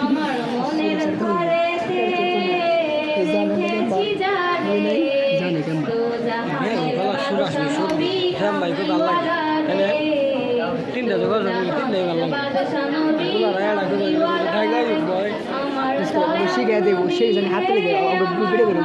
আমার মনের ঘরেতে রেখেছি জানে তো জাহানের বাদশা নবী কামলিওয়ালা রে তিনটা জোগাড় জমি তিনটাই ভালো লাগে শিখে দেবো সেই জন্য হাতে লেগে ভিডিও করুন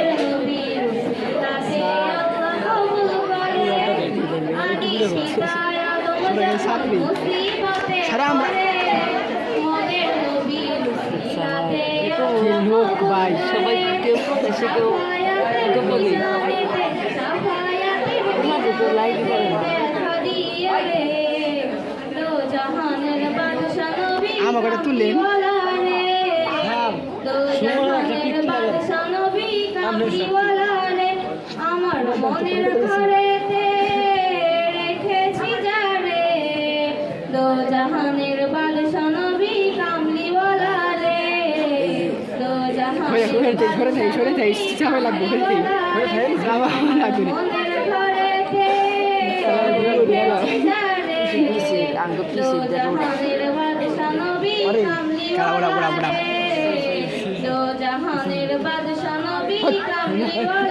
চাকরি ছাড়া লোক ভাই? সবাই কেউ এসে কেউ বলি লাইক আমাকে হ্যাঁ, আমার সরে সরে যাই সরে যাই সরে যাই যাবে লাগবে সরে যাই যাওয়া লাগবে জহানের বাদশাহ নবী কামলি